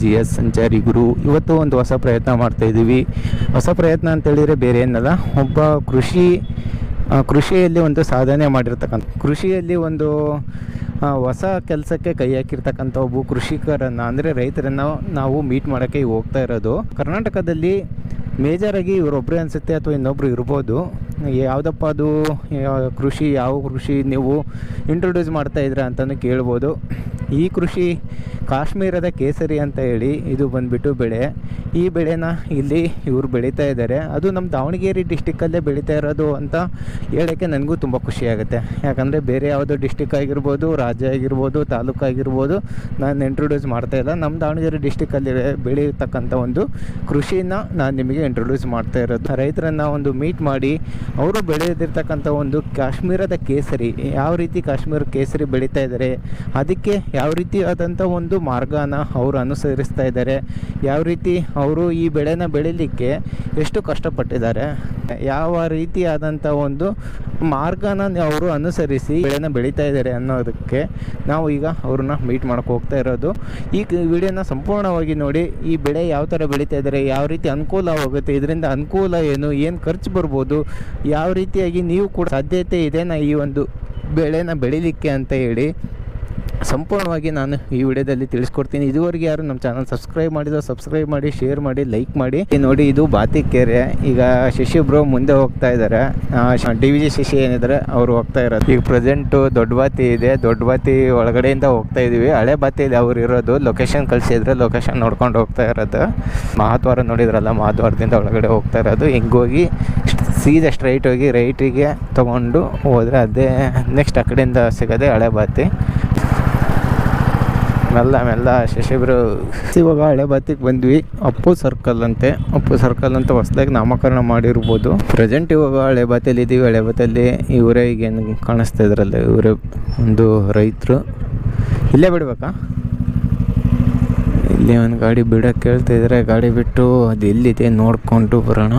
G S ಸಂಚಾರಿ ಗುರು, ಇವತ್ತು ಒಂದು ಹೊಸ ಪ್ರಯತ್ನ ಮಾಡ್ತಾ ಇದ್ದೀವಿ. ಹೊಸ ಪ್ರಯತ್ನ ಅಂತ ಹೇಳಿದರೆ ಬೇರೆ ಏನಲ್ಲ, ಒಬ್ಬ ಕೃಷಿ ಕೃಷಿಯಲ್ಲಿ ಒಂದು ಸಾಧನೆ ಮಾಡಿರ್ತಕ್ಕಂಥ, ಕೃಷಿಯಲ್ಲಿ ಒಂದು ಹೊಸ ಕೆಲಸಕ್ಕೆ ಕೈ ಹಾಕಿರ್ತಕ್ಕಂಥ ಒಬ್ಬ ಕೃಷಿಕರನ್ನು, ಅಂದರೆ ರೈತರನ್ನು ನಾವು ಮೀಟ್ ಮಾಡೋಕ್ಕೆ ಹೋಗ್ತಾ ಇರೋದು. ಕರ್ನಾಟಕದಲ್ಲಿ ಮೇಜರಾಗಿ ಇವರೊಬ್ಬರೇ ಅನಿಸುತ್ತೆ ಅಥವಾ ಇನ್ನೊಬ್ಬರು ಇರ್ಬೋದು. ಯಾವುದಪ್ಪ ಅದು? ಕೃಷಿ ಯಾವ ಕೃಷಿ ನೀವು ಇಂಟ್ರೊಡ್ಯೂಸ್ ಮಾಡ್ತಾ ಇದ್ದೀರಾ ಅಂತಲೂ ಕೇಳ್ಬೋದು. ಈ ಕೃಷಿ ಕಾಶ್ಮೀರದ ಕೇಸರಿ ಅಂತ ಹೇಳಿ ಇದು ಬಂದ್ಬಿಟ್ಟು ಬೆಳೆ. ಈ ಬೆಳೆನ ಇಲ್ಲಿ ಇವರು ಬೆಳೀತಾ ಇದ್ದಾರೆ. ಅದು ನಮ್ಮ ದಾವಣಗೆರೆ ಡಿಸ್ಟಿಕ್ಕಲ್ಲೇ ಬೆಳೀತಾ ಇರೋದು ಅಂತ ಹೇಳೋಕ್ಕೆ ನನಗೂ ತುಂಬ ಖುಷಿಯಾಗುತ್ತೆ ಯಾಕಂದರೆ ಬೇರೆ ಯಾವುದೋ ಡಿಸ್ಟಿಕ್ ಆಗಿರ್ಬೋದು, ರಾಜ್ಯ ಆಗಿರ್ಬೋದು, ತಾಲೂಕು ಆಗಿರ್ಬೋದು, ನಾನು ಇಂಟ್ರೊಡ್ಯೂಸ್ ಮಾಡ್ತಾ ಇಲ್ಲ. ನಮ್ಮ ದಾವಣಗೆರೆ ಡಿಸ್ಟಿಕ್ಕಲ್ಲಿ ಬೆಳೆಯತಕ್ಕಂಥ ಒಂದು ಕೃಷಿನ ನಾನು ನಿಮಗೆ ಇಂಟ್ರೊಡ್ಯೂಸ್ ಮಾಡ್ತಾ ಇರೋದು. ರೈತರನ್ನು ಒಂದು ಮೀಟ್ ಮಾಡಿ ಅವರು ಬೆಳೆದಿರ್ತಕ್ಕಂಥ ಒಂದು ಕಾಶ್ಮೀರದ ಕೇಸರಿ, ಯಾವ ರೀತಿ ಕಾಶ್ಮೀರ ಕೇಸರಿ ಬೆಳೀತಾ ಇದ್ದಾರೆ, ಅದಕ್ಕೆ ಯಾವ ರೀತಿ ಆದಂಥ ಒಂದು ಮಾರ್ಗನ ಅವರು ಅನುಸರಿಸ್ತಾ ಇದ್ದಾರೆ, ಯಾವ ರೀತಿ ಅವರು ಈ ಬೆಳೆನ ಬೆಳೀಲಿಕ್ಕೆ ಎಷ್ಟು ಕಷ್ಟಪಟ್ಟಿದ್ದಾರೆ, ಯಾವ ರೀತಿಯಾದಂಥ ಒಂದು ಮಾರ್ಗನ ಅವರು ಅನುಸರಿಸಿ ಬೆಳೆನ ಬೆಳೀತಾ ಇದ್ದಾರೆ ಅನ್ನೋದಕ್ಕೆ ನಾವು ಈಗ ಅವ್ರನ್ನ ಮೀಟ್ ಮಾಡೋಕೆ ಹೋಗ್ತಾ ಇರೋದು. ಈ ವಿಡಿಯೋನ ಸಂಪೂರ್ಣವಾಗಿ ನೋಡಿ, ಈ ಬೆಳೆ ಯಾವ ಥರ ಬೆಳೀತಾ ಇದ್ದಾರೆ, ಯಾವ ರೀತಿ ಅನುಕೂಲವಾಗುತ್ತೆ ಇದರಿಂದ ಅನುಕೂಲ ಏನು ಏನು ಖರ್ಚು ಬರ್ಬೋದು, ಯಾವ ರೀತಿಯಾಗಿ ನೀವು ಕೂಡ ಸಾಧ್ಯತೆ ಇದೆನಾ ಈ ಒಂದು ಬೆಳೆನ ಬೆಳೀಲಿಕ್ಕೆ ಅಂತ ಹೇಳಿ ಸಂಪೂರ್ಣವಾಗಿ ನಾನು ಈ ವಿಡಿಯೋದಲ್ಲಿ ತಿಳಿಸ್ಕೊಡ್ತೀನಿ. ಇದುವರೆಗೆ ಯಾರು ನಮ್ಮ ಚಾನಲ್ ಸಬ್ಸ್ಕ್ರೈಬ್ ಮಾಡಿದ್ರು ಸಬ್ಸ್ಕ್ರೈಬ್ ಮಾಡಿ ಶೇರ್ ಮಾಡಿ ಲೈಕ್ ಮಾಡಿ. ನೋಡಿ ಇದು ಬಾತಿ ಕೆರೆ. ಈಗ ಶಶಿ ಬ್ರೋ ಮುಂದೆ ಹೋಗ್ತಾ ಇದ್ದಾರೆ ಡಿ ವಿ ಜಿ ಶಶಿ ಏನಿದ್ದಾರೆ ಅವರು ಹೋಗ್ತಾ ಇರೋದು. ಈಗ ಪ್ರೆಸೆಂಟು ದೊಡ್ಡ ಬಾತಿ ಇದೆ. ದೊಡ್ಡ ಬಾತಿ ಒಳಗಡೆಯಿಂದ ಹೋಗ್ತಾ ಇದೀವಿ. ಹಳೆ ಇದೆ, ಅವ್ರು ಇರೋದು. ಲೊಕೇಶನ್ ಕಳಿಸಿದ್ರೆ ಲೊಕೇಶನ್ ನೋಡ್ಕೊಂಡು ಹೋಗ್ತಾ ಇರೋದು. ಮಹಾದ್ವಾರ ನೋಡಿದ್ರಲ್ಲ, ಮಹಾದ್ವಾರದಿಂದ ಒಳಗಡೆ ಹೋಗ್ತಾ ಇರೋದು. ಹಿಂಗೋಗಿ ಸೀದಾ ಸ್ಟ್ರೈಟ್ ಹೋಗಿ ರೈಟಿಗೆ ತೊಗೊಂಡು ಹೋದರೆ ಅದೇ ನೆಕ್ಸ್ಟ್ ಆ ಕಡೆಯಿಂದ ಸಿಗೋದೇ ಹಳೆ ಬಾತಿ. ಮೆಲ್ಲ ಮೆಲ್ಲ ಶಶಿಬ್ರು ಇವಾಗ ಹಳೆ ಬಾತಿಗೆ ಬಂದ್ವಿ. ಅಪ್ಪು ಸರ್ಕಲ್ ಅಂತೆ. ಅಪ್ಪು ಸರ್ಕಲ್ ಅಂತ ಹೊಸದಾಗಿ ನಾಮಕರಣ ಮಾಡಿರ್ಬೋದು. ಪ್ರೆಸೆಂಟ್ ಇವಾಗ ಹಳೆ ಬಾತಿಯಲ್ಲಿ ಇದ್ದೀವಿ ಹಳೆ ಬಾತಿಯಲ್ಲಿ ಇವರೇ ಈಗ ಏನು ಕಾಣಿಸ್ತಾ ಇದ್ರಲ್ಲ ಇವರೇ ಒಂದು ರೈತರು. ಇಲ್ಲೇ ಬಿಡ್ಬೇಕಾ? ಇಲ್ಲಿ ಒಂದು ಗಾಡಿ ಬಿಡೋಕ್ಕೆ ಕೇಳ್ತಾ ಇದ್ದಾರೆ ಗಾಡಿ ಬಿಟ್ಟು ಅದು ಎಲ್ಲಿದೆ ನೋಡ್ಕೊಂಡು ಬರೋಣ.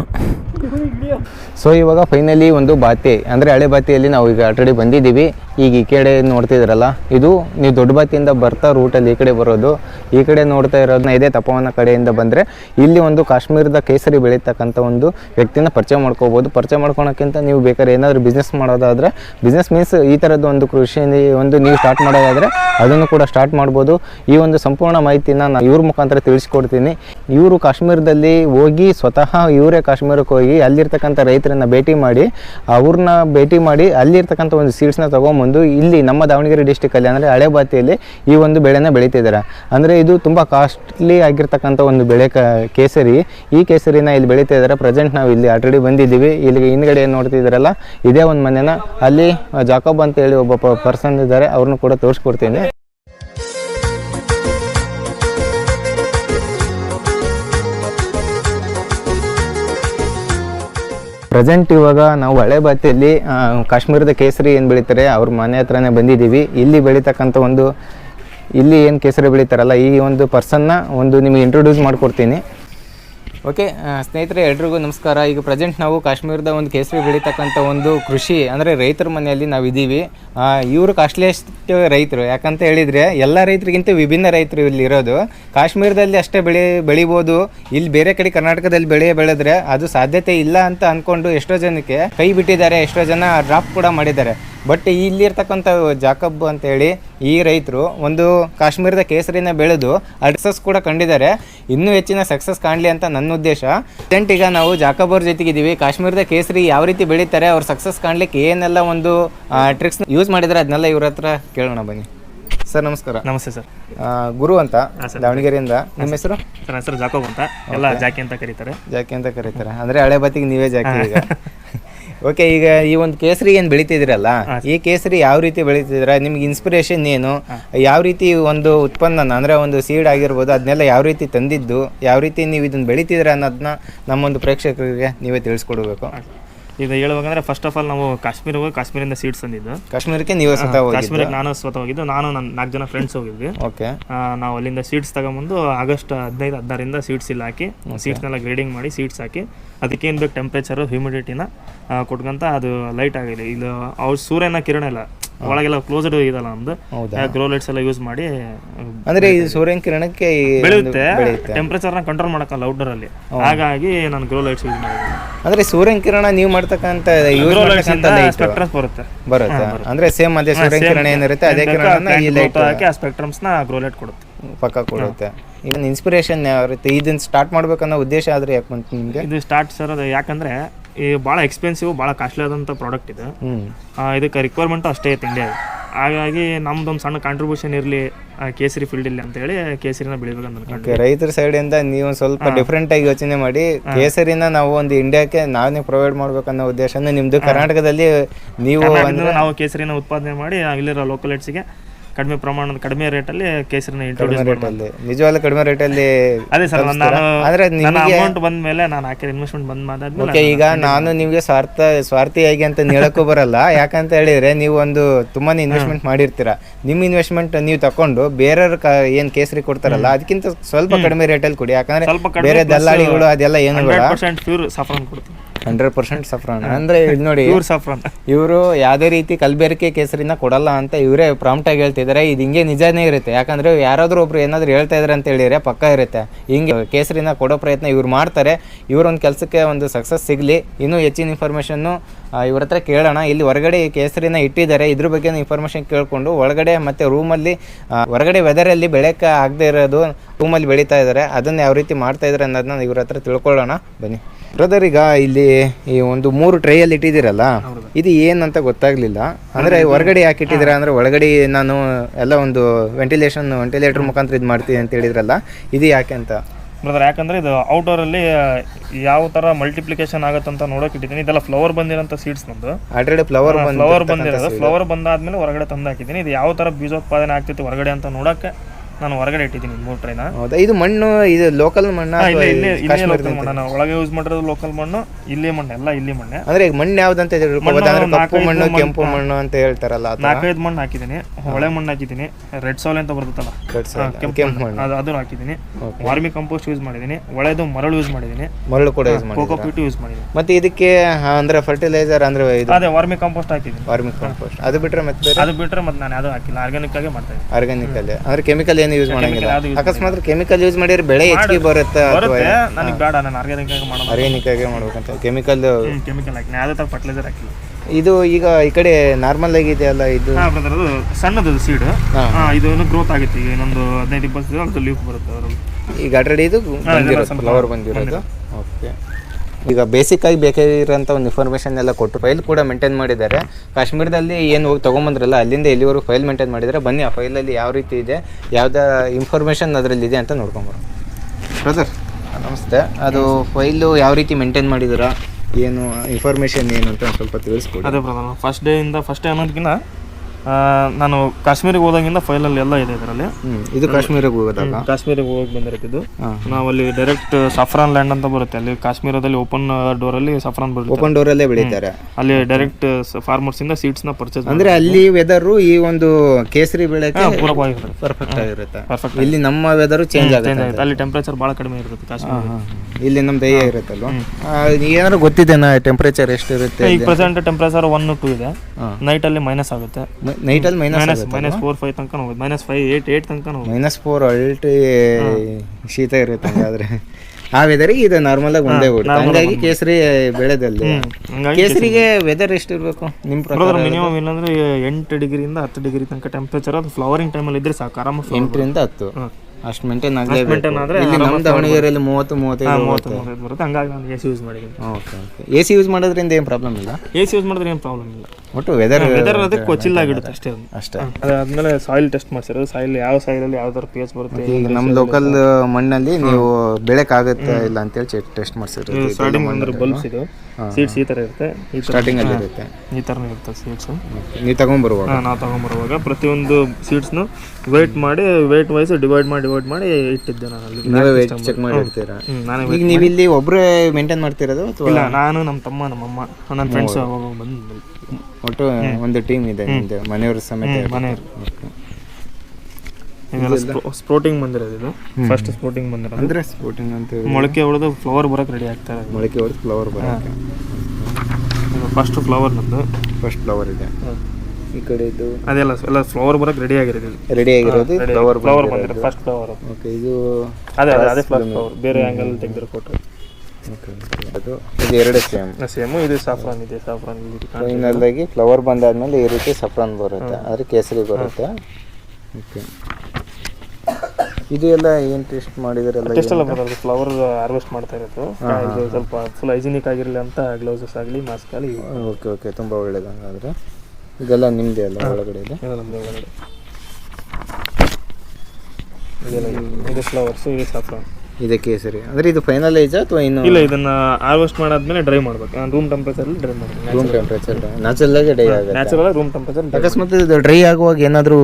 ಸೊ ಇವಾಗ ಫೈನಲಿ ಒಂದು ಬಾತಿ, ಅಂದರೆ ಹಳೆ ಬಾತಿಯಲ್ಲಿ ನಾವು ಈಗ ಆಲ್ರೆಡಿ ಬಂದಿದ್ದೀವಿ. ಈಗ ಈ ಕಡೆ ನೋಡ್ತಿದ್ರಲ್ಲ, ಇದು ನೀವು ದೊಡ್ಡ ಬಾತಿಯಿಂದ ಬರ್ತಾ ರೂಟಲ್ಲಿ ಈ ಕಡೆ ಬರೋದು. ಈ ಕಡೆ ನೋಡ್ತಾ ಇರೋದನ್ನ ಇದೇ ತಪವನ ಕಡೆಯಿಂದ ಬಂದರೆ, ಇಲ್ಲಿ ಒಂದು ಕಾಶ್ಮೀರದ ಕೇಸರಿ ಬೆಳೀತಕ್ಕಂಥ ಒಂದು ವ್ಯಕ್ತಿನ ಪರಿಚಯ ಮಾಡ್ಕೋಬೋದು. ಪರಿಚಯ ಮಾಡ್ಕೊಳಕ್ಕಿಂತ ನೀವು ಬೇಕಾದ್ರೆ ಏನಾದರೂ ಬಿಸ್ನೆಸ್ ಮಾಡೋದಾದರೆ ಬಿಸ್ನೆಸ್ ಮೀನ್ಸ್ ಈ ಥರದ್ದು ಒಂದು ಕೃಷಿ ಒಂದು ನೀವು ಸ್ಟಾರ್ಟ್ ಮಾಡೋದಾದರೆ, ಅದನ್ನು ಕೂಡ ಸ್ಟಾರ್ಟ್ ಮಾಡ್ಬೋದು. ಈ ಒಂದು ಸಂಪೂರ್ಣ ಮಾಹಿತಿನ ನಾನು ಇವ್ರ ಮುಖಾಂತರ ತಿಳಿಸ್ಕೊಡ್ತೀನಿ. ಇವರು ಕಾಶ್ಮೀರದಲ್ಲಿ ಹೋಗಿ ಸ್ವತಃ ಇವರೇ ಕಾಶ್ಮೀರಕ್ಕೆ ಹೋಗಿ ಅಲ್ಲಿರ್ತಕ್ಕಂಥ ರೈತರನ್ನ ಭೇಟಿ ಮಾಡಿ, ಅವ್ರನ್ನ ಭೇಟಿ ಮಾಡಿ ಅಲ್ಲಿರ್ತಕ್ಕಂಥ ಒಂದು ಸೀಡ್ಸ್ನ ತೊಗೊಂಬಂದು ಇಲ್ಲಿ ನಮ್ಮ ದಾವಣಗೆರೆ ಡಿಸ್ಟಿಕಲ್ಲಿ ಅಂದರೆ ಹಳೆ ಬಾತಿಯಲ್ಲಿ ಈ ಒಂದು ಬೆಳೆನ ಬೆಳೀತಿದ್ದಾರೆ ಅಂದರೆ ಇದು ತುಂಬ ಕಾಸ್ಟ್ಲಿ ಆಗಿರ್ತಕ್ಕಂಥ ಒಂದು ಬೆಳೆ ಕೇಸರಿ. ಈ ಕೇಸರಿನ ಇಲ್ಲಿ ಬೆಳೀತಾ ಇದ್ದಾರೆ ಪ್ರೆಸೆಂಟ್ ನಾವು ಇಲ್ಲಿ ಆಲ್ರೆಡಿ ಬಂದಿದ್ದೀವಿ. ಇಲ್ಲಿಗೆ ಹಿಂದ್ಗಡೆ ಏನು ನೋಡ್ತಿದ್ದೀರಲ್ಲ ಇದೇ ಒಂದು ಮನೆನ. ಅಲ್ಲಿ ಜಾಕಬ್ ಅಂತ ಹೇಳಿ ಒಬ್ಬ ಪರ್ಸನ್ ಇದ್ದಾರೆ. ಅವ್ರನ್ನ ಕೂಡ ತೋರಿಸ್ಕೊಡ್ತೀನಿ. ಪ್ರೆಸೆಂಟ್ ಇವಾಗ ನಾವು ಹಳೆ ಬಾತಿಯಲ್ಲಿ ಕಾಶ್ಮೀರದ ಕೇಸರಿ ಏನು ಬೆಳೀತಾರೆ, ಅವ್ರ ಮನೆ ಹತ್ರನೇ ಬಂದಿದ್ದೀವಿ. ಇಲ್ಲಿ ಬೆಳೀತಕ್ಕಂಥ ಒಂದು, ಇಲ್ಲಿ ಏನು ಕೇಸರಿ ಬೆಳೀತಾರಲ್ಲ, ಈ ಒಂದು ಪರ್ಸನ್ನ ಒಂದು ನಿಮಗೆ ಇಂಟ್ರೊಡ್ಯೂಸ್ ಮಾಡಿಕೊಡ್ತೀನಿ. ಓಕೆ ಸ್ನೇಹಿತರೆ, ಎಲ್ರಿಗೂ ನಮಸ್ಕಾರ. ಈಗ ಪ್ರೆಸೆಂಟ್ ನಾವು ಕಾಶ್ಮೀರದ ಒಂದು ಕೇಸರಿ ಬೆಳೀತಕ್ಕಂಥ ಒಂದು ಕೃಷಿ, ಅಂದರೆ ರೈತರ ಮನೆಯಲ್ಲಿ ನಾವು ಇದ್ದೀವಿ ಇವರು ಕಾಸ್ಟ್ಲಿಯೆಸ್ಟ್ ರೈತರು. ಯಾಕಂತ ಹೇಳಿದರೆ, ಎಲ್ಲ ರೈತರಿಗಿಂತ ವಿಭಿನ್ನ ರೈತರು ಇಲ್ಲಿ ಇರೋದು. ಕಾಶ್ಮೀರದಲ್ಲಿ ಅಷ್ಟೇ ಬೆಳೆ, ಬೆಳಿಬೋದು. ಇಲ್ಲಿ ಬೇರೆ ಕಡೆ ಕರ್ನಾಟಕದಲ್ಲಿ ಬೆಳೆ ಬೆಳೆದ್ರೆ ಅದು ಸಾಧ್ಯತೆ ಇಲ್ಲ ಅಂತ ಅಂದ್ಕೊಂಡು ಎಷ್ಟೋ ಜನಕ್ಕೆ ಕೈ ಬಿಟ್ಟಿದ್ದಾರೆ. ಎಷ್ಟೋ ಜನ ಡ್ರಾಪ್ ಕೂಡ ಮಾಡಿದ್ದಾರೆ. ಬಟ್ ಇಲ್ಲಿರ್ತಕ್ಕಂಥ ಜಾಕಬ್ ಅಂತೇಳಿ ಈ ರೈತರು ಒಂದು ಕಾಶ್ಮೀರದ ಕೇಸರಿನ ಬೆಳೆದು ಅಡ್ಸಸ್ ಕೂಡ ಕಂಡಿದ್ದಾರೆ. ಇನ್ನೂ ಹೆಚ್ಚಿನ ಸಕ್ಸಸ್ ಕಾಣಲಿ ಅಂತ ನನ್ನ ಉದ್ದೇಶ. ಪ್ರೆಸೆಂಟ್ ಈಗ ನಾವು ಜಾಕಬ್ ಅವ್ರ ಜೊತೆಗಿದ್ದೀವಿ ಕಾಶ್ಮೀರದ ಕೇಸರಿ ಯಾವ ರೀತಿ ಬೆಳೀತಾರೆ ಅವ್ರು ಸಕ್ಸಸ್ ಕಾಣಲಿಕ್ಕೆ ಏನೆಲ್ಲ ಒಂದು ಟ್ರಿಕ್ಸ್ ಯೂಸ್ ಮಾಡಿದ್ದಾರೆ ಅದನ್ನೆಲ್ಲ ಇವ್ರ ಹತ್ರ ಕೇಳೋಣ ಬನ್ನಿ. ಸರ್ ನಮಸ್ಕಾರ. ನಮಸ್ತೆ ಸರ್ ಗುರು ಅಂತ ದಾವಣಗೆರೆಯಿಂದ. ನಿಮ್ಮ ಹೆಸರು? ಸರ್ ಹೆಸರು ಜಾಕೋಬ್ ಅಂತ. ಎಲ್ಲ ಜಾಕಿ ಅಂತ ಕರೀತಾರೆ. ಜಾಕಿ ಅಂತ ಕರೀತಾರೆ. ಅಂದ್ರೆ ಹಳೆ ಬತ್ತಿಗೆ ನೀವೇ ಜಾಕಿ ಈಗ. ಓಕೆ ಈಗ ಈ ಒಂದು ಕೇಸರಿ ಏನು ಬೆಳಿತಿದ್ದೀರಲ್ಲ ಈ ಕೇಸರಿ ಯಾವ ರೀತಿ ಬೆಳಿತಿದ್ದೀರಾ? ನಿಮ್ಗೆ ಇನ್ಸ್ಪಿರೇಷನ್ ಏನು? ಯಾವ ರೀತಿ ಒಂದು ಉತ್ಪನ್ನನ ಅಂದರೆ ಒಂದು ಸೀಡ್ ಆಗಿರ್ಬೋದು ಅದನ್ನೆಲ್ಲ ಯಾವ ರೀತಿ ತಂದಿದ್ದು ಯಾವ ರೀತಿ ನೀವು ಇದನ್ನು ಬೆಳಿತಿದ್ದೀರಾ ಅನ್ನೋದನ್ನ ನಮ್ಮೊಂದು ಪ್ರೇಕ್ಷಕರಿಗೆ ನೀವೇ ತಿಳಿಸ್ಕೊಡ್ಬೇಕು. ಇದು ಹೇಳ್ಬೇಕಂದ್ರೆ ಫಸ್ಟ್ ಆಫ್ ಆಲ್ ನಾವು ಕಾಶ್ಮೀರ ಹೋಗಿ ಕಾಶ್ಮೀರಿಂದ ಸೀಟ್ಸ್ ತಂದಿದ್ದು. ಕಾಶ್ಮೀರಕ್ಕೆ ನೀವು ಸ್ವತಃ ಹೋಗಿದ್ದು? ಕಾಶ್ಮೀರಕ್ಕೆ ನಾನು ಸ್ವತಃ ಹೋಗಿದ್ದು. ನಾನು ನನ್ನ ನಾಲ್ಕು ಜನ ಫ್ರೆಂಡ್ಸ್ ಹೋಗಿದ್ವಿ. ಓಕೆ. ಆ, ನಾವು ಅಲ್ಲಿಂದ ಸೀಟ್ಸ್ ತಗೊಂಬಂದು ಆಗಸ್ಟ್ ಹದಿನೈದು ಹದಿನಾರಿಂದ ಸೀಟ್ಸ್ ಇಲ್ಲಿ ಹಾಕಿ ಸೀಟ್ಸ್ನೆಲ್ಲ ಗ್ರೇಡಿಂಗ್ ಮಾಡಿ ಸೀಟ್ಸ್ ಹಾಕಿ ಅದಕ್ಕೇನು ಬೇಕು ಟೆಂಪ್ರೇಚರು ಹ್ಯೂಮಿಡಿಟಿನ ಕೊಟ್ಕೊಂತ ಅದು ಲೈಟ್ ಆಗಿದೆ. ಇದು ಅವ್ರು ಸೂರ್ಯನ ಕಿರಣ ಇಲ್ಲ. ಒಳಗೆಲ್ಲ ಕ್ಲೋಸ್ಡ್ ಇದಲ್ಲ ನಮ್ದು. ಗ್ರೋ ಲೈಟ್ಸ್ ಎಲ್ಲ ಯೂಸ್ ಮಾಡಿ ಅಂದ್ರೆ ಈ ಸೂರ್ಯನ ಕಿರಣಕ್ಕೆ ಬೆಳೆಯುತ್ತೆ. ಟೆಂಪ್ರೇಚರ್ನ ಕಂಟ್ರೋಲ್ ಮಾಡಕ್ಕಲ್ಲ ಔಟ್ಡೋರ್ ಅಲ್ಲಿ. ಹಾಗಾಗಿ ನಾನು ಗ್ರೋ ಲೈಟ್ಸ್ ಯೂಸ್ ಮಾಡಿದ್ದೀನಿ. ಅಂದ್ರೆ ಸೂರ್ಯನ ಕಿರಣ ನೀವು ಮಾಡ್ತಕ್ಕಂತ ಗ್ರೋ ಲೈಟ್ಸ್ ಅಂತ ಸ್ಪೆಕ್ಟ್ರಮ್ಸ್ ಬರುತ್ತೆ. ಬರುತ್ತೆ. ಅಂದ್ರೆ ಸೇಮ್ ಅದೇ ಸೂರ್ಯನ ಕಿರಣ ಏನಿರುತ್ತೆ ಅದೇ ಕಿರಣ ಈ ಲೈಟ್ ಹಾಕಿ ಆ ಸ್ಪೆಕ್ಟ್ರಮ್ಸ್ನ ಗ್ರೋ ಲೈಟ್ ಕೊಡುತ್ತೆ. ಪಕ್ಕ ಕೊಡುತ್ತೆ. ಇವನ್ ಇನ್ಸ್ಪಿರೇಷನ್ ಯಾವ ರೀತಿ? ಇದನ್ನ ಸ್ಟಾರ್ಟ್ ಮಾಡ್ಬೇಕನ್ನೋ ಉದ್ದೇಶ ಆದ್ರೆ ಯಾಕೆ ಬಂತು ನಿಮಗೆ? ಇದು ಸ್ಟಾರ್ಟ್ ಸರ್ ಅದು ಯಾಕಂದ್ರೆ ಈ ಭಾಳ ಎಕ್ಸ್ಪೆನ್ಸಿವ್ ಭಾಳ ಕಾಸ್ಟ್ಲಿ ಆದಂಥ ಪ್ರಾಡಕ್ಟ್ ಇದು. ಆ, ಇದಕ್ಕೆ ರಿಕ್ವೈರ್ಮೆಂಟು ಅಷ್ಟೇ ಐತೆ ಇಂಡಿಯಾ ಹಾಗಾಗಿ ನಮ್ದೊಂದು ಸಣ್ಣ ಕಾಂಟ್ರಿಬ್ಯೂಷನ್ ಇರಲಿ ಕೇಸರಿ ಫೀಲ್ಡ್ ಇಲ್ಲಿ ಅಂತೇಳಿ ಕೇಸರಿನ ಬೆಳಿಬೇಕಂತ ಅನ್ಕೊಂಡು ಓಕೆ ರೈತರ ಸೈಡ್ ಇಂದ ನೀವು ಸ್ವಲ್ಪ ಡಿಫ್ರೆಂಟ್ ಆಗಿ ಯೋಚನೆ ಮಾಡಿ ಕೇಸರಿನ ನಾವು ಒಂದು ಇಂಡಿಯಾಕ್ಕೆ ನಾವೇ ಪ್ರೊವೈಡ್ ಮಾಡ್ಬೇಕನ್ನೋ ಉದ್ದೇಶನ ನಿಮ್ದು ಕರ್ನಾಟಕದಲ್ಲಿ ನೀವು ಕರ್ನಾಟಕದಿಂದ ನಾವು ಕೇಸರಿನ ಉತ್ಪಾದನೆ ಮಾಡಿ ಇಲ್ಲಿರೋ ಲೋಕಲೈಟ್ಸ್ಗೆ ಕಡಿಮೆ ಪ್ರಮಾಣದ ಕಡಿಮೆ ರೇಟಲ್ಲಿ ಕೇಸರಿನ ಇಂಟ್ರೊಡ್ಯೂಸ್ ಮಾಡಿ ರೇಟಲ್ಲಿ ನಿಜವಾಗ್ಲೂ ಕಡಿಮೆ ರೇಟಲ್ಲಿ ಅದೇ ಸರ್ ನಾನು ನನ್ನ ನಿಮಗೆ ಅಮೌಂಟ್ ಬಂದ ಮೇಲೆ ನಾನು ಹಾಕಿರೋ ಇನ್ವೆಸ್ಟ್ಮೆಂಟ್ ಬಂದ್ ಓಕೆ ಈಗ ನಾನು ನಿಮಗೆ ಸ್ವಾರ್ಥ ಸ್ವಾರ್ಥಿಯಾಗಿ ಅಂತ ಹೇಳಕ್ಕೂ ಬರಲ್ಲ. ಯಾಕಂತ ಹೇಳಿದ್ರೆ ನೀವು ಒಂದು ತುಂಬಾನೇ ಇನ್ವೆಸ್ಟ್ಮೆಂಟ್ ಮಾಡಿರ್ತೀರಾ. ನಿಮ್ಮ ಇನ್ವೆಸ್ಟ್ಮೆಂಟ್ ನೀವು ತಕೊಂಡು ಬೇರೆಯವ್ರ ಏನು ಕೇಸರಿ ಕೊಡ್ತಾರಲ್ಲ ಅದಕ್ಕಿಂತ ಸ್ವಲ್ಪ ಕಡಿಮೆ ರೇಟಲ್ಲಿ ಕೊಡಿ. ಯಾಕಂದ್ರೆ ಬೇರೆ ದಲ್ಲಾಳಿಗಳು ಅದೆಲ್ಲ ಏನು ಬೇಡ. ಪರ್ಸೆಂಟ್ ಪ್ಯೂರ್ ಸಫ್ರಾನ್ ಕೊಡ್ತೀನಿ. ಹಂಡ್ರೆಡ್ ಪರ್ಸೆಂಟ್ ಸಫ್ರಾನ್ ಅಂದ್ರೆ ಇದು ನೋಡಿ ಇವ್ರು ಸಫ್ರಾನ್ ಇವರು ಯಾವುದೇ ರೀತಿ ಕಲಬೆರಕೆ ಕೇಸರಿನ ಕೊಡಲ್ಲ ಅಂತ ಇವರೇ ಪ್ರಾಂಪ್ಟ್ ಆಗಿ ಹೇಳ್ತಿದ್ದಾರೆ ಇದು ಹಿಂಗೆ ನಿಜಾನೇ ಇರುತ್ತೆ. ಯಾಕಂದ್ರೆ ಯಾರಾದ್ರೂ ಒಬ್ರು ಏನಾದ್ರು ಹೇಳ್ತಾ ಇದಾರೆ ಅಂತ ಹೇಳಿದ್ರೆ ಪಕ್ಕ ಇರುತ್ತೆ. ಹಿಂಗೆ ಕೇಸರಿನ ಕೊಡೋ ಪ್ರಯತ್ನ ಇವ್ರು ಮಾಡ್ತಾರೆ. ಇವರೊಂದು ಕೆಲಸಕ್ಕೆ ಒಂದು ಸಕ್ಸಸ್ ಸಿಗಲಿ. ಇನ್ನೂ ಹೆಚ್ಚಿನ ಇನ್ಫಾರ್ಮೇಷನ್ನು ಇವ್ರ ಹತ್ರ ಕೇಳೋಣ. ಇಲ್ಲಿ ಹೊರಗಡೆ ಈ ಕೇಸರಿನ ಇಟ್ಟಿದ್ದಾರೆ. ಇದ್ರ ಬಗ್ಗೆ ಇನ್ಫಾರ್ಮೇಷನ್ ಕೇಳ್ಕೊಂಡು ಒಳಗಡೆ ಮತ್ತೆ ರೂಮಲ್ಲಿ ಹೊರಗಡೆ ವೆದರಲ್ಲಿ ಬೆಳಕ ಆಗದೆ ಇರೋದು ರೂಮಲ್ಲಿ ಬೆಳೀತಾ ಇದ್ದಾರೆ ಅದನ್ನ ಯಾವ ರೀತಿ ಮಾಡ್ತಾ ಇದ್ದಾರೆ ಅನ್ನೋದನ್ನ ಇವ್ರ ಹತ್ರ ತಿಳ್ಕೊಳ್ಳೋಣ. ಬನ್ನಿ. ಬ್ರದರ್ ಈಗ ಇಲ್ಲಿ ಈ ಒಂದು ಮೂರು ಟ್ರೈಯಲ್ಲಿ ಇಟ್ಟಿದ್ದೀರಲ್ಲ ಇದು ಏನಂತ ಗೊತ್ತಾಗ್ಲಿಲ್ಲ. ಅಂದ್ರೆ ಹೊರಗಡೆ ಯಾಕೆ ಇಟ್ಟಿದ್ದೀರಾ? ಅಂದ್ರೆ ಒಳಗಡೆ ನಾನು ಎಲ್ಲ ಒಂದು ವೆಂಟಿಲೇಷನ್ ವೆಂಟಿಲೇಟರ್ ಮುಖಾಂತರ ಇದು ಮಾಡ್ತೀನಿ ಅಂತ ಹೇಳಿದ್ರಲ್ಲ ಇದು ಯಾಕೆ ಅಂತ? ಬ್ರದರ್ ಯಾಕಂದ್ರೆ ಇದು ಔಟ್ಡೋರ್ ಅಲ್ಲಿ ಯಾವ ತರ ಮಲ್ಟಿಪ್ಲಿಕೇಶನ್ ಆಗತ್ತಂತ ನೋಡಕ್ ಇಟ್ಟಿದ್ದೀನಿ. ಇದೆಲ್ಲ ಫ್ಲವರ್ ಬಂದಿರೋಂಥ ಸೀಡ್ಸ್ ನಮ್ದು. ಆಲ್ರೆಡಿ ಫ್ಲವರ್ ಫ್ಲವರ್ ಬಂದಿರೋದು. ಫ್ಲವರ್ ಬಂದಾದ್ಮೇಲೆ ಹೊರಗಡೆ ತಂದು ಹಾಕಿದ್ದೀನಿ. ಇದು ಯಾವ ತರ ಬೀಜೋತ್ಪಾದನೆ ಆಗ್ತಿತ್ತು ಹೊರಗಡೆ ಅಂತ ನೋಡಕ್ಕೆ ನಾನು ಹೊರಗಡೆ ಇಟ್ಟಿದ್ದೀನಿ ಮೂರು ಟ್ರೈನ ಹೌದಾ? ಇದು ಮಣ್ಣು ಇದು ಲೋಕಲ್ ಮಣ್ಣು ಇಲ್ಲೇ ಇಲ್ಲೇ ಇಲ್ಲೇ ಲೋಕಲ್ ಮಣ್ಣು. ನಾವು ಒಳಗೆ ಯೂಸ್ ಮಾಡಿರೋದು ಲೋಕಲ್ ಮಣ್ಣು ಇಲ್ಲೇ ಮಣ್ಣು ಎಲ್ಲ ಇಲ್ಲಿ ಮಣ್ಣೆ. ಅಂದ್ರೆ ಈಗ ಮಣ್ಣು ಯಾವ್ದಂತ ಕಪ್ಪು ಮಣ್ಣು ಕೆಂಪು ಮಣ್ಣು ಅಂತ ಹೇಳ್ತಾರಲ್ಲ ನಾಲ್ಕೈದು ಮಣ್ಣು ಹಾಕಿದ್ದೀನಿ ಹೊಳೆ ಮಣ್ಣು ಹಾಕಿದ್ದೀನಿ ರೆಡ್ ಸೋಲ್ ಅಂತ ಬರ್ತದಲ್ಲ ಕೆಂಪು ಕೆಂಪು ಮಣ್ಣು. ಅದು ಅದನ್ನು ಹಾಕಿದ್ದೀನಿ. ವಾರ್ಮಿ ಕಂಪೋಸ್ಟ್ ಯೂಸ್ ಮಾಡಿದ್ದೀನಿ ಒಳ್ಳೆದು ಮರಳು ಯೂಸ್ ಮಾಡಿದ್ದೀನಿ. ಮರಳು ಕೂಡ ಯೂಸ್ ಮಾಡಿದೀನಿ ಕೋಕೋ ಪೀಟ್ ಯೂಸ್ ಮಾಡಿದ್ದೀನಿ. ಮತ್ತೆ ಇದಕ್ಕೆ ಅಂದ್ರೆ ಫರ್ಟಿಲೈಸರ್ ಅಂದ್ರೆ ಇದು? ಅದೇ ವಾರ್ಮಿ ಕಂಪೋಸ್ಟ್ ಹಾಕಿದ್ದೀನಿ. ವಾರ್ಮಿ ಕಂಪೋಸ್ಟ್ ಅದು ಬಿಟ್ರೆ ಮತ್ತೆ ಅದು ಬಿಟ್ರೆ ಮತ್ತೆ ನಾನು ಅದು ಹಾಕಿಲ್ಲ. ಆರ್ಗಾನಿಕ್ ಆಗಿ ಮಾಡ್ತಾ ಇದ್ದೀನಿ. ಆರ್ಗಾನಿಕ್ ಅಲ್ಲಿ. ಅಂದ್ರೆ ಕೆಮಿಕಲ್ ಏನು ಯೂಸ್ ಮಾಡಂಗಿಲ್ಲ. ಯಾವ್ದು use ಅಕಸ್ಮಾತ್ ಕೆಮಿಕಲ್ ಯೂಸ್ ಮಾಡಿದ್ರೆ ಬೆಳೆ ಹೆಚ್ಚಿಗೆ ಬರುತ್ತೆ ಬರುತ್ತೆ. ನನಗೆ ಬೇಡ ನಾನು ಆರ್ಗ್ಯಾನಿಕ್ ಆಗಿ ಮಾಡೋಣ ಆರ್ಗಾನಿಕ್ ಆಗಿ ಮಾಡ್ಬೇಕಂತ ಕೆಮಿಕಲ್ ಕೆಮಿಕಲ್ ಹಾಕಿನಿ ಯಾವುದೇ ಥರ ಫರ್ಟಿಲೈಸರ್ ಹಾಕಿಲ್ಲ. ಇದು ಈಗ ಈ ಕಡೆ ನಾರ್ಮಲ್ ಆಗಿದೆಯಲ್ಲ ಇದು ಹಾಂ ಬ್ರದರ್ ಅದು ಸಣ್ಣದು ಸೀಡ್ ಹಾ. ಇದು ಗ್ರೋತ್ ಆಗುತ್ತೆ. ಈಗ ಇನ್ನೊಂದು ಹದಿನೈದು ಇಪ್ಪತ್ತು ದಿನ ಅದು ಲೀಫ್ ಬರುತ್ತೆ ಅದರಲ್ಲಿ. ಈಗ ಆಲ್ರೆಡಿ ಇದು ಬಂದಿರೋದು ಫ್ಲವರ್ ಬಂದಿರೋದು. ಓಕೆ ಈಗ ಬೇಸಿಕ್ ಆಗಿ ಬೇಕಾಗಿರೋಂಥ ಒಂದು ಇನ್ಫಾರ್ಮೇಷನ್ ಎಲ್ಲ ಕೊಟ್ಟು ಫೈಲ್ ಕೂಡ ಮೇಂಟೈನ್ ಮಾಡಿದ್ದಾರೆ. ಕಾಶ್ಮೀರದಲ್ಲಿ ಏನು ಹೋಗಿ ತೊಗೊಂಬಂದ್ರಲ್ಲ ಅಲ್ಲಿಂದ ಎಲ್ಲಿವರೆಗೂ ಫೈಲ್ ಮೇಂಟೈನ್ ಮಾಡಿದರೆ ಬನ್ನಿ ಆ ಫೈಲಲ್ಲಿ ಯಾವ ರೀತಿ ಇದೆ ಯಾವ್ದು ಇನ್ಫಾರ್ಮೇಷನ್ ಅದರಲ್ಲಿ ಇದೆ ಅಂತ ನೋಡ್ಕೊಂಬರೋಣ. ಬ್ರದರ್ ನಮಸ್ತೆ. ಅದು ಫೈಲು ಯಾವ ರೀತಿ ಮೇಂಟೈನ್ ಮಾಡಿದ್ದೀರಾ ಏನು ಇನ್ಫಾರ್ಮೇಷನ್ ಏನು ಅಂತ ಸ್ವಲ್ಪ ತಿಳಿಸ್ಕೊಡಿ. ಅದೇ ಬ್ರದರ್ ಫಸ್ಟ್ ಡೇ ಇಂದ ಫಸ್ಟ್ ಡೇ ಅನ್ನೋದಕ್ಕಿಂತ ನಾನು ಕಾಶ್ಮೀರಿಗೆ ಹೋದಾಗಿಂದ ಅಲ್ಲಿ ಎಲ್ಲ ಇದೆ ಇದರಲ್ಲಿ. ಇದು ಕಾಶ್ಮೀರಿಗೆ ಹೋಗೋದಾಗ? ಕಾಶ್ಮೀರಿಗೆ ಹೋಗಿ ಬಂದಿರೋದು ಹಾಂ. ನಾವಲ್ಲಿ ಡೈರೆಕ್ಟ್ ಸಫ್ರಾನ್ ಲ್ಯಾಂಡ್ ಅಂತ ಬರುತ್ತೆ. ಅಲ್ಲಿ ಕಾಶ್ಮೀರದಲ್ಲಿ ಓಪನ್ ಡೋರ್ ಅಲ್ಲಿ ಸಫ್ರಾನ್ ಬರುತ್ತೆ ಓಪನ್ ಡೋರ್ ಅಲ್ಲೇ ಬೆಳೀತಾರೆ. ಅಲ್ಲಿ ಡೈರೆಕ್ಟ್ ಫಾರ್ಮರ್ಸ್ ಇಂದ ಸೀಡ್ಸ್ನ ಪರ್ಚೇಸ್ ಅಂದ್ರೆ ಅಲ್ಲಿ ವೆದರ್ ಈ ಒಂದು ಕೇಸರಿ ಬೆಳೆ ಪರ್ಫೆಕ್ಟ್ ಆಗಿರುತ್ತೆ. ಪರ್ಫೆಕ್ಟ್ ಇಲ್ಲಿ ನಮ್ಮ ವೆದರ್ ಚೇಂಜ್ ಆಗುತ್ತೆ ಅಲ್ಲಿ ಟೆಂಪರೇಚರ್ ಬಹಳ ಕಡಿಮೆ ಇರುತ್ತೆ ಕಾಶ್ಮೀರ ಇಲ್ಲಿ ನಮ್ಮ ದಯ ಇರುತ್ತಲ್ವ? ಏನಾದ್ರು ಗೊತ್ತಿದೆನಾ ಟೆಂಪರೇಚರ್ ಎಷ್ಟು ಇರುತ್ತೆ ಈಗ ಪ್ರೆಸೆಂಟ್ ಟೆಂಪರೇಚರ್ ಒನ್ ಟು ಇದೆ. ನೈಟ್ ಅಲ್ಲಿ ಮೈನಸ್ ಆಗುತ್ತೆ. ನೈಟಲ್ಲಿ minus minus minus four five ತನಕ ಹೋಗುತ್ತೆ ಮೈನಸ್ ಫೈವ್ ಏಟ್ ಏಟ್ ತನಕ ಮೈನಸ್ ಫೋರ್ ಅಲ್ಟಿ ಶೀತ ಇರುತ್ತೆ ಹಂಗಾದ್ರೆ. ಆ ವೆದರಿಗೆ ಇದು ನಾರ್ಮಲ್ ಆಗಿ ಒಂದೇ ಬಿಡುತ್ತೆ ಹಂಗಾಗಿ ಕೇಸರಿ ಬೆಳೆದಲ್ಲಿ. ಕೇಸರಿಗೆ ವೆದರ್ ಎಷ್ಟು ಇರಬೇಕು ನಿಮ್ಮ ಪ್ರಕಾರ ಮಿನಿಮಮ್ ಏನಂದ್ರೆ ಎಂಟು ಡಿಗ್ರಿಯಿಂದ ಹತ್ತು ಡಿಗ್ರಿ ತನಕ ಟೆಂಪರೇಚರ್ ಅದು ಫ್ಲವರಿಂಗ್ ಟೈಮಲ್ಲಿ ಇದ್ರೆ ಸಾಕು ಆರಾಮ ಎಂಟರಿಂದ ಹತ್ತು. ಅಷ್ಟು ಮೇಂಟೈನ್ ಆಗಲೇ ಮೇಂಟೈನ್ ಆದರೆ ಇಲ್ಲಿ ನಮ್ಮ ದಾವಣಗೆರೆಯಲ್ಲಿ ಮೂವತ್ತು ಮೂವತ್ತೈದು ಮೂವತ್ತು ಮೂವತ್ತೈದು ಬರುತ್ತೆ. ಹಂಗಾಗಿ ನಾನು ಎ ಸಿ ಯೂಸ್ ಮಾಡಿದ್ದೀನಿ. Okay okay. A C use ಮಾಡೋದ್ರಿಂದ ಏನು ಪ್ರಾಬ್ಲಮ್ ಇಲ್ಲ? ಎ ಸಿ ಯೂಸ್ ಮಾಡಿದ್ರೆ ಏನು ಪ್ರಾಬ್ಲಮ್ ಇಲ್ಲ. ಒಟ್ಟು ವೆದರ್ ವೆದರ್ ಅದಕ್ಕೆ ಕೊಚ್ಚಿಲ್ಲ ಆಗಿಡುತ್ತೆ ಅಷ್ಟೇ ಅದು. ಅಷ್ಟೇ. ಅದಾದ್ಮೇಲೆ ಸಾಯಿಲ್ ಟೆಸ್ಟ್ ಮಾಡ್ಸಿರೋದು. ಸಾಯಿಲ್ ಯಾವ ಸಾಯಿಲಲ್ಲಿ ಯಾವ ಥರ ಪಿ ಎಚ್ ಬರುತ್ತೆ ಈಗ ನಮ್ಮ ಲೋಕಲ್ ಮಣ್ಣಲ್ಲಿ ನೀವು ಬೆಳೆಕಾಗುತ್ತೆ ಇಲ್ಲ ಅಂತೇಳಿ ಟೆಸ್ಟ್ ಮಾಡಿಸಿರೋದು. ಸ್ಟಾರ್ಟಿಂಗ್ ಬಂದ್ರೆ ಬಲ್ಬ್ಸ್ ಇದು. ಸೀಡ್ಸ್ ಈ ತರ ಇರುತ್ತೆ. ಈ ಥರ ಸ್ಟಾರ್ಟಿಂಗ್ ಅಲ್ಲಿ ಇರುತ್ತೆ. ಈ ಥರನೇ ಇರುತ್ತೆ ಸೀಟ್ಸು ನೀವು ತಗೊಂಡ್ಬರುವಾಗ ನಾವು ತಗೊಂಬರುವಾಗ ಪ್ರತಿಯೊಂದು ಸೀಟ್ಸ್ನು ವೇಟ್ ಮಾಡಿ ವೇಟ್ ವೈಸ್ ಡಿವೈಡ್ ಮಾಡಿ ಡಿವೈಡ್ ಮಾಡಿ ಇಟ್ಟಿದ್ದೆ ನಾನು ಅಲ್ಲಿ. ನೀವೇ ಚೆಕ್ ಮಾಡಿ ಇರ್ತೀರಾ ಹ್ಮ್, ನಾನೇ ಈಗ ನೀವು ಇಲ್ಲಿ ಒಬ್ಬರೇ ಮೇಂಟೈನ್ ಮಾಡ್ತಿರೋದು ಅಥವಾ ಇಲ್ಲ ನಾನು ನಮ್ಮ ತಮ್ಮ ನಮ್ಮಮ್ಮ ನನ್ನ ಫ್ರೆಂಡ್ಸ್ ಬಂದು ಒಟ್ಟು ಒಂದು ಟೀಮ್ ಇದೆ ನಿಮ್ದು ಮನೆಯವ್ರ ಸಮೇತ ಮನೆ Okay. ಇದೆಲ್ಲ ಸ್ಪ್ರೋಟಿಂಗ್ ಬಂದಿರೋದು ಇದು. ಫಸ್ಟ್ ಸ್ಪ್ರೋಟಿಂಗ್ ಬಂದಿರೋದು. ಅಂದ್ರೆ ಸ್ಪ್ರೋಟಿಂಗ್ ಅಂತ ಮೊಳಕೆ ಹೊಡೆದು ಫ್ಲವರ್ ಬರಕ್ಕೆ ರೆಡಿ ಆಗ್ತಾರೆ ಮೊಳಕೆ ಹೊಡೆದು ಫ್ಲವರ್ ಬರಕ್ಕೆ. ಫಸ್ಟ್ ಫ್ಲವರ್ ನಂದು ಫಸ್ಟ್ ಫ್ಲವರ್ ಇದೆ. ಈ ಕಡೆ ಇದು? ಅದೆಲ್ಲ ಎಲ್ಲ ಫ್ಲವರ್ ಬರಕ್ಕೆ ರೆಡಿ ಆಗಿರೋದು ರೆಡಿ ಆಗಿರೋದು? ಫ್ಲವರ್ ಫ್ಲವರ್ ಬಂದಿರೋ ಫಸ್ಟ್ ಫ್ಲವರ್ ಓಕೆ ಇದು ಅದೇ ಅದೇ ಅದೇ ಫ್ಲವರ್ ಫ್ಲವರ್ ಬೇರೆ ಆ್ಯಂಗಲ್ ತೆಗೆದಿರೋ ಫೋಟೋ ಅದು ಇದು ಎರಡು ಸೇಮ್ ಸೇಮು ಇದು ಸಾಫ್ರಾನ್ ಇದೆ ಸಾಫ್ರಾನ್ ಇದೆ. ಫೈನಲ್ ಆಗಿ ಫ್ಲವರ್ ಬಂದಾದ್ಮೇಲೆ ಈ ರೀತಿ ಸಫ್ರಾನ್ ಬರುತ್ತೆ. ಆದರೆ ಕೇಸರಿ ಬರುತ್ತೆ. ಓಕೆ ಇದು ಎಲ್ಲ ಏನು ಟೇಸ್ಟ್ ಮಾಡಿದಾರಲ್ಲ ಟೆಸ್ಟ್ ಎಲ್ಲ ಬರೋದು ಫ್ಲವರ್ ಹಾರ್ವೆಸ್ಟ್ ಮಾಡ್ತಾ ಇರೋದು. ಇದು ಸ್ವಲ್ಪ ಫುಲ್ ಹೈಜಿನಿಕ್ ಆಗಿರಲಿ ಅಂತ ಗ್ಲೌಸಸ್ ಆಗಲಿ ಮಾಸ್ಕ್ ಆಗಲಿ ಓಕೆ ಓಕೆ ತುಂಬ ಒಳ್ಳೇದು ಹಂಗಾದ್ರೆ. ಇದೆಲ್ಲ ನಿಮ್ಮದೇ ಅಲ್ಲ ಒಳಗಡೆ ಇದೆ ಒಳಗಡೆ. ಇದೆಲ್ಲ ಇದು. ಫ್ಲವರ್ಸ್ ಇದು ಸಾಫ್ರಾನ್ ಇದೆ ಕೇಸರಿ ಅಂದ್ರೆ ಇದು ಫೈನಲ್ ಏಜ್ ಅಥವಾ ಇನ್ನು ಇಲ್ಲ ಇದನ್ನ ಹಾರ್ವೆಸ್ಟ್ ಮಾಡಾದ್ಮೇಲೆ ಡ್ರೈ ಮಾಡ್ಬೇಕು. ರೂಮ್ ಟೆಂಪರೇಚರ್ ಡ್ರೈ ಮಾಡಬೇಕು. ರೂಮ್ ಟೆಂಪರೇಚರ್ ನ್ಯಾಚುರಲ್ ಆಗಿ ಡೈ ಆಗುತ್ತೆ? ನ್ಯಾಚುರಲ್ ರೂಮ್ ಟೆಂಪರೇಚರ್ ಅಕಸ್ಮಾತ್ ಇದು ಡ್ರೈ ಆಗುವಾಗ ಏನಾದರೂ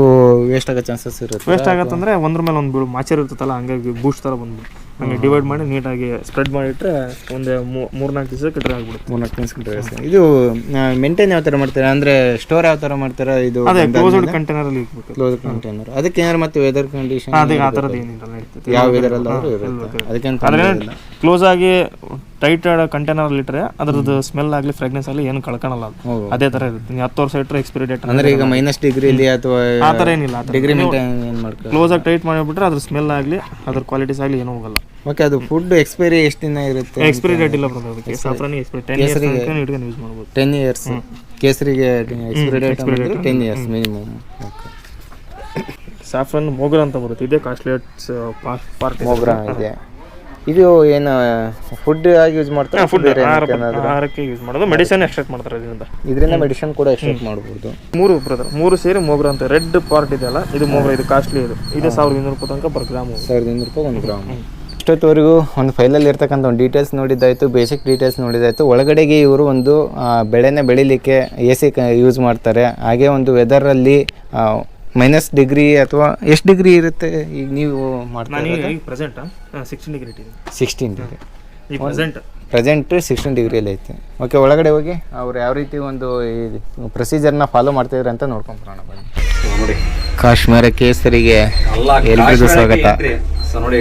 ವೇಸ್ಟ್ ಆಗೋ ಚಾನ್ಸಸ್ ಇರುತ್ತೆ? ವೇಸ್ಟ್ ಆಗತ್ತಂದ್ರೆ ಒಂದ್ರ ಮೇಲೆ ಒಂದು ಬೀಳು ಮಾಚರ್ ಇರ್ತದಲ್ಲ ಹಂಗಾಗಿ ಬೂಸ್ಟ್ ತರ ಬಂದ್ಬಿಡು. ಹಂಗೆ ಡಿವೈಡ್ ಮಾಡಿ ನೀಟಾಗಿ ಸ್ಪ್ರೆಡ್ ಮಾಡಿಟ್ರೆ ಒಂದು ಮೂರ್ನಾಲ್ಕು ದಿವಸಕ್ಕೆ ಡ್ರೈ ಆಗ್ಬಿಡುತ್ತೆ. ಮೂರ್ನಾಲ್ಕು ನಿಮಿಷ ಇದು ಮೇಂಟೈನ್ ಯಾವ ಥರ ಮಾಡ್ತಾರೆ? ಅಂದರೆ ಸ್ಟೋರ್ ಯಾವ ಥರ ಮಾಡ್ತಾರೆ? ಇದು ಅದೇ ಕ್ಲೋಸ್ಡ್ ಕಂಟೈನರ್ ಅಲ್ಲಿ ಇಟ್ಬೇಕು ಕ್ಲೋಸ್ ಕಂಟೈನರ್ ಅದಕ್ಕೆ ಏನಾರು ಮತ್ತೆ ವೆದರ್ ಕಂಡೀಷನ್ ಅದಕ್ಕೆ ಆ ಥರದ್ದು ಯಾವ ವೆದರ್ ಅಲ್ಲ ತೊಂದ್ರೆ ಕ್ಲೋಸ್ ಆಗಿ ಟೈಟ್ ಕಂಟೈನರ್ ಅಲ್ಲಿ ಇಟ್ಟರೆ ಅದ್ರದ್ದು ಸ್ಮೆಲ್ ಆಗಲಿ ಫ್ರೆಗ್ನೆನ್ಸ್ ಆಗಲಿ ಏನು ಕಳ್ಕೊಳಲ್ಲ ಅದು. ಅದೇ ಥರ ಇರುತ್ತೆ. ನೀವು ಹತ್ತು ವರ್ಷ ಇಟ್ಟರೆ ಎಕ್ಸ್ಪೈರಿ ಡೇಟ್ ಅಂದ್ರೆ ಈಗ ಮೈನಸ್ ಡಿಗ್ರಿ ಇಲ್ಲಿ ಅಥವಾ ಆ ಥರ ಏನಿಲ್ಲ ಡಿಗ್ರಿ ಏನು ಕ್ಲೋಸ್ ಆಗಿ ಟೈಟ್ ಮಾಡಿಬಿಟ್ರೆ ಅದ್ರ ಸ್ಮೆಲ್ ಆಗಲಿ ಅದ್ರ ಕ್ವಾಲಿಟೀಸ್ ಆಗಲಿ ಏನೂ ಹೋಗಲ್ಲ. ಓಕೆ ಅದು ಫುಡ್ ಎಕ್ಸ್ಪೈರಿ ಎಷ್ಟು ದಿನ ಇರುತ್ತೆ ಎಕ್ಸ್ಪೈರಿ ಡೇಟ್ ಇಲ್ಲ ಬರೋದು ಅದಕ್ಕೆ. ಸಾಫ್ರಾನಿ ಎಕ್ಸ್ಪೈರಿ ಟೆನ್ ಇಯರ್ಸ್ ತನಕ ಇಟ್ಕೊಂಡು ಯೂಸ್ ಮಾಡಬಹುದು 10 years ಕೇಸರಿಗೆ expiry date ten years minimum okay saffron mogra ಅಂತ ಬರುತ್ತೆ. ಇದೇ ಕಾಸ್ಟ್ಲಿ ಪಾರ್ಕ್ ಮೋಗ್ರಾ ಇದೆ. ಇದು ಏನು ಫುಡ್ ಆಗಿ ಯೂಸ್ ಮಾಡ್ತಾರೆ ಫುಡ್ ಬೇರೆ ಆಹಾರಕ್ಕೆ ಯೂಸ್ ಮಾಡೋದು ಮೆಡಿಸಿನ್ ಎಕ್ಸ್ಟ್ರಾಕ್ಟ್ ಮಾಡ್ತಾರೆ ಇದರಿಂದ. ಇದರಿಂದ ಮೆಡಿಸಿನ್ ಕೂಡ ಎಕ್ಸ್ಟ್ರಾಕ್ಟ್ ಮಾಡ್ಬೋದು. ಮೂರು ಬ್ರದರ್ ಮೂರು ಸೇರಿ ಮೋಗ್ರಾ ಅಂತ ರೆಡ್ ಪಾರ್ಟ್ ಇದೆಯಲ್ಲ ಇದು ಮೋಗ್ರಾ ಇದು ಕಾಸ್ಟ್ಲಿ ಇದು. ಇದು ಸಾವಿರದ ಇನ್ನೂರು ರೂಪಾಯಿ ತನಕ ಪರ್ ಗ್ರಾಮ್ ಸಾವಿರದ ಇನ್ನೂರು ರೂಪಾಯಿ ಒಂದು ಗ್ರಾಮ್ ಇಷ್ಟೊತ್ತವರೆಗೂ ಒಂದು ಫೈಲಲ್ಲಿ ಇರ್ತಕ್ಕಂಥ ಒಂದು ಡೀಟೇಲ್ಸ್ ನೋಡಿದ್ದಾಯಿತು ಬೇಸಿಕ್ ಡೀಟೇಲ್ಸ್ ನೋಡಿದ್ದಾಯಿತು. ಒಳಗಡೆಗೆ ಇವರು ಒಂದು ಬೆಳೆನೇ ಬೆಳೆನ ಬೆಳಿಲಿಕ್ಕೆ ಎ ಸಿ ಯೂಸ್ ಮಾಡ್ತಾರೆ. ಹಾಗೆ ಒಂದು ವೆದರಲ್ಲಿ ಮೈನಸ್ ಡಿಗ್ರಿ ಅಥವಾ ಎಷ್ಟು ಡಿಗ್ರಿ ಇರುತ್ತೆ? ಈಗ ನೀವು ಮಾಡ್ತಾ ನಾನು ಈಗ ಪ್ರೆಸೆಂಟ್ ಸಿಕ್ಸ್ಟೀನ್ ಡಿಗ್ರಿ ಇಟ್ಟಿದ್ದೀನಿ. ಸಿಕ್ಸ್ಟೀನ್ ಡಿಗ್ರಿ ಈಗ ಪ್ರೆಸೆಂಟ್ ಪ್ರೆಸೆಂಟ್ ಸಿಕ್ಸ್ಟೀನ್ ಡಿಗ್ರಿಯಲ್ಲಿ ಐತೆ. ಓಕೆ ಒಳಗಡೆ ಹೋಗಿ ಅವ್ರು ಯಾವ ರೀತಿ ಒಂದು ಈ ಪ್ರೊಸೀಜರ್ನ ಫಾಲೋ ಮಾಡ್ತಿದ್ದಾರೆ ಅಂತ ನೋಡ್ಕೊಂಬರೋಣ ಬನ್ನಿ. ನೋಡಿ. ಕಾಶ್ಮೀರ ಕೇಸರಿಗೆ ಎಲ್ಲರಿಗೂ ಸ್ವಾಗತ. ಸೊ ನೋಡಿ